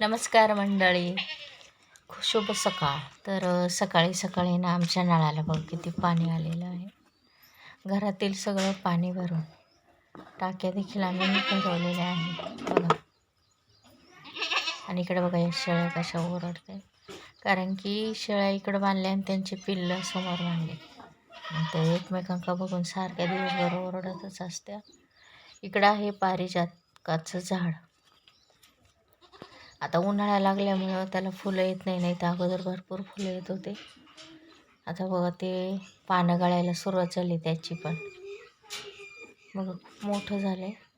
नमस्कार मंडळी. शुभ सकाळ. तर सकाळी सकाळी ना आमच्या नळाला बघ किती पाणी आलेलं आहे. घरातील सगळं पाणी भरून टाक्या देखील आम्ही भरवलेल्या आहेत. बघा. आणि इकडे बघा या शेळ्या कशा ओरडते कारण की शेळ्या इकडं बांधल्या आणि त्यांची पिल्लं समोर बांधली. मग ते एकमेकांका बघून सारख्या दिवसभर ओरडतच असत्या. इकडं आहे पारिजातकाचं झाड. आता उन्हाळा लागल्यामुळं त्याला फुलं येत नाही नाही तर अगोदर भरपूर फुलं येत होते. आता बघा ते पानं गळायला सुरुवात झाली त्याची पण. मग मोठं झालं आहे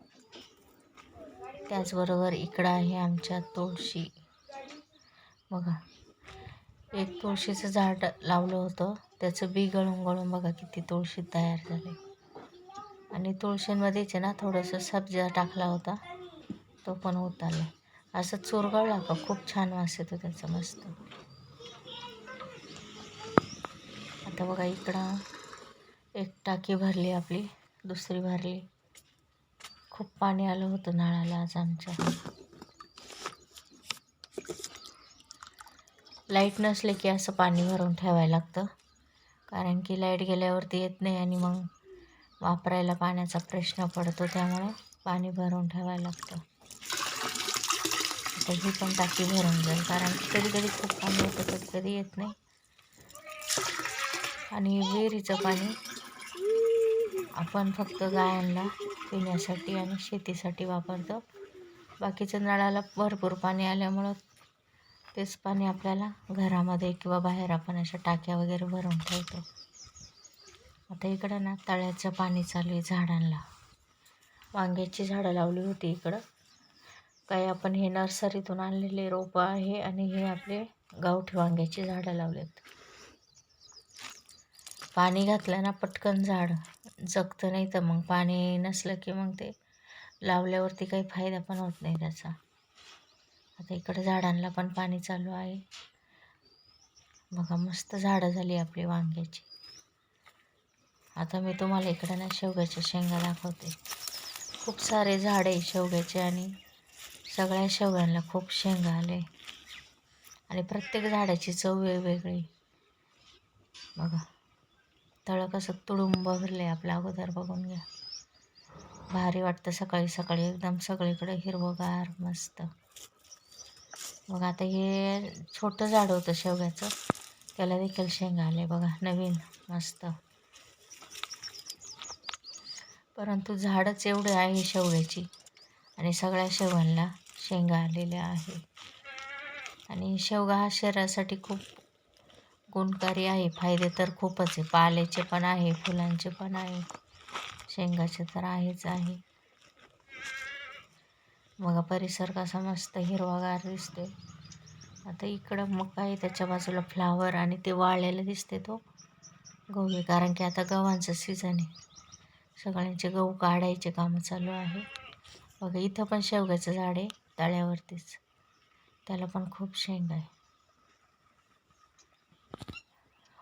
त्याचबरोबर इकडं आहे आमच्या तुळशी. बघा एक तुळशीचं झाड लावलं होतं. त्याचं बी गळून गळून बघा किती तुळशी तयार झाली. आणि तुळशींमध्येच आहे ना थोडंसं सब्जा टाकला होता. तो पण उतारला. असं चोरगळला का खूप छान वास येतो त्याचा मस्त. आता बघा इकडं एक टाकी भरली आपली दुसरी भरली. खूप पाणी आलं होतं नळाला आज आमच्या. लाइट नसले की असं पाणी भरून ठेवायला लागतं. कारण की लाइट गेल्यावरती येत नाही आणि मग वापरायला पाण्याचा प्रश्न पडतो त्यामुळे पाणी भरून ठेवायला लागतं. तर ही पण टाकी भरून जाईल कारण की कधी कधी खूप पाणी येतं कधी कधी येत नाही. आणि विहिरीचं पाणी आपण फक्त गायांना पिण्यासाठी आणि शेतीसाठी वापरतो. बाकीचं नळाला भरपूर पाणी आल्यामुळं तेच पाणी आपल्याला घरामध्ये किंवा बाहेर आपण अशा टाक्या वगैरे भरून ठेवतो. आता इकडं ना तळ्याचं पाणी चालू आहे झाडांना वांग्याची झाडं लावली होती इकडं. काही आपण हे नर्सरीतून आणलेले रोपं आहे आणि हे आपले गावठी वांग्याची झाडं लावलेत. पाणी घातलं ना पटकन झाड जगतं नाही तर मग पाणी नसलं की मग ते लावल्यावरती काही फायदा पण होत नाही त्याचा. आता इकडं झाडांना पण पाणी चालू आहे. बघा मस्त झाडं झाली आपली वांग्याची. आता मी तुम्हाला इकडं ना शेवग्याच्या शेंगा दाखवते. खूप सारे झाड आहे शेवग्याचे आणि सगळ्या शेवग्यांना खूप शेंगा आले. आणि प्रत्येक झाडाची चव वेगवेगळी. बघा. तळं कसं तुडुंब भरले आपलं अगोदर बघून घ्या. भारी वाटतं सकाळी सकाळी एकदम सगळीकडे हिरवंगार मस्त. मग आता हे छोटं झाड होतं शेवग्याचं. त्याला देखील शेंगा आले बघा नवीन मस्त. परंतु झाडच एवढे आहे शेवग्याची. आणि सगळ्या शेवगांना शेंगा आलेल्या आहे. आणि शेवगा हा शरीरासाठी खूप गुणकारी आहे. फायदे तर खूपच आहे. पाल्याचे पण आहे फुलांचे पण आहे. शेंगाचे तर आहेच आहे. बघा परिसर कसा मस्त हिरवागार दिसतोय. आता इकडं मग आहे त्याच्या बाजूला फ्लावर आणि ते वाळलेलं दिसते तो. गहू आहे. कारण की आता गव्हांचं सीझन आहे. सगळ्यांचे गहू काढायचे कामं चालू आहे. बघा इथं पण शेवग्याचं झाड आहे. तळ्यावरतीच. त्याला पण खूप शेंगा आहे.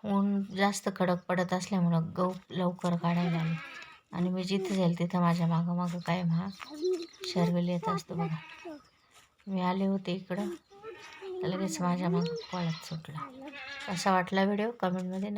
ऊन जास्त कडक पडत असल्यामुळं गहू लवकर काढायला आले. आणि मी जिथे जाईल तिथं माझ्या मागं मागं काय हा शर्वेल येत असतो बघा. मी आले होते इकडं. लगेच माझ्या मागं पळत सुटला. असा वाटला व्हिडिओ. कमेंटमध्ये